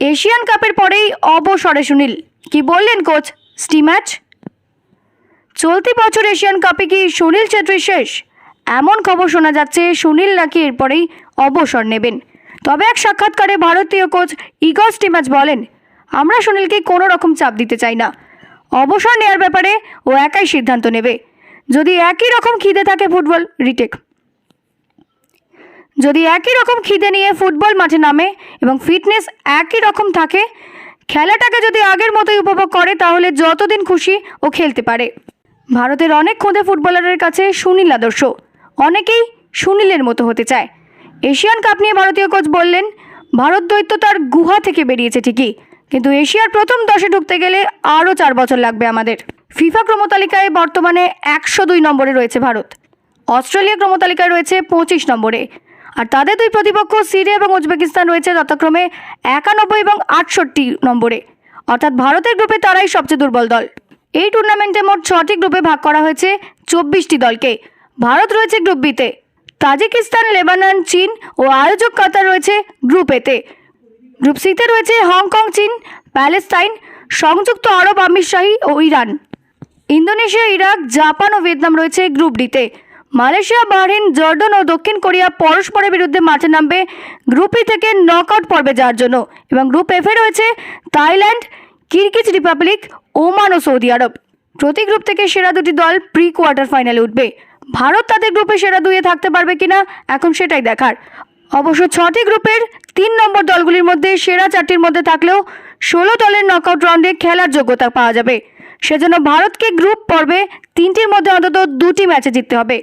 Asian কাপের পরেই অবসরে সুনীল। কি বললেন কোচ স্টিম্যাচ চলতি বছর এশিয়ান কাপে কি সুনীল ছেত্রী শেষ? এমন খবর শোনা যাচ্ছে সুনীল নাকি এরপরেই অবসর নেবেন। তবে এক সাক্ষাৎকারে ভারতীয় কোচ ইগর স্টিম্যাচ বলেন, আমরা সুনীলকে কোনো রকম চাপ দিতে চাই না। অবসর নেওয়ার ব্যাপারে ও একাই সিদ্ধান্ত নেবে। যদি একই রকম খিদে থাকে ফুটবল রিটেক যদি একই রকম খিদে নিয়ে ফুটবল মাঠে নামে এবং ফিটনেস একই রকম থাকে, খেলাটাকে যদি আগের মতোই উপভোগ করে, তাহলে যতদিন খুশি ও খেলতে পারে। ভারতের অনেক খোদে ফুটবলারের কাছে সুনীল আদর্শ। অনেকেই সুনীলের মতো হতে চায়। এশিয়ান কাপ নিয়ে ভারতীয় কোচ বললেন, ভারত দৈত্য তার গুহা থেকে বেরিয়েছে ঠিকই, কিন্তু এশিয়ার প্রথম দশে ঢুকতে গেলে আরও চার বছর লাগবে আমাদের। ফিফা ক্রমতালিকায় বর্তমানে একশো দুই নম্বরে রয়েছে ভারত। অস্ট্রেলিয়া ক্রমতালিকায় রয়েছে পঁচিশ নম্বরে। আর তাদের দুই প্রতিপক্ষ সিরিয়া এবং উজবেকিস্তান রয়েছে যথাক্রমে একানব্বই এবং আটষট্টি নম্বরে। অর্থাৎ ভারতের গ্রুপে তারাই সবচেয়ে দুর্বল দল। এই টুর্নামেন্টে মোট ছটি গ্রুপে ভাগ করা হয়েছে চব্বিশটি দলকে। ভারত রয়েছে গ্রুপ বিতে। তাজিকিস্তান, লেবানন, চীন ও আয়োজক কাতার রয়েছে গ্রুপ এতে। গ্রুপ সিতে রয়েছে হংকং, চীন, প্যালেস্তাইন, সংযুক্ত আরব আমিরশাহী ও ইরান। ইন্দোনেশিয়া, ইরাক, জাপান ও ভিয়েতনাম রয়েছে গ্রুপ ডিতে। মালয়েশিয়া বাহরিন জর্ডন ও দক্ষিণ কোরিয়া পরস্পরের বিরুদ্ধে মাঠে নামবে গ্রুপ ই থেকে নকআউট পর্বে যাওয়ার জন্য। এবং গ্রুপ এফে রয়েছে থাইল্যান্ড, কিরগিজ রিপাবলিক, ওমান ও সৌদি আরব। প্রতি গ্রুপ থেকে সেরা দুটি দল প্রি কোয়ার্টার ফাইনালে উঠবে। ভারত তাদের গ্রুপে সেরা দুইয়ে থাকতে পারবে কিনা, এখন সেটাই দেখার। অবশ্য ছটি গ্রুপের তিন নম্বর দলগুলির মধ্যে সেরা চারটির মধ্যে থাকলেও ষোলো দলের নকআউট রাউন্ডে খেলার যোগ্যতা পাওয়া যাবে। সেজন্য ভারতকে গ্রুপ পর্বে তিনটির মধ্যে অন্তত দুটি ম্যাচে জিততে হবে।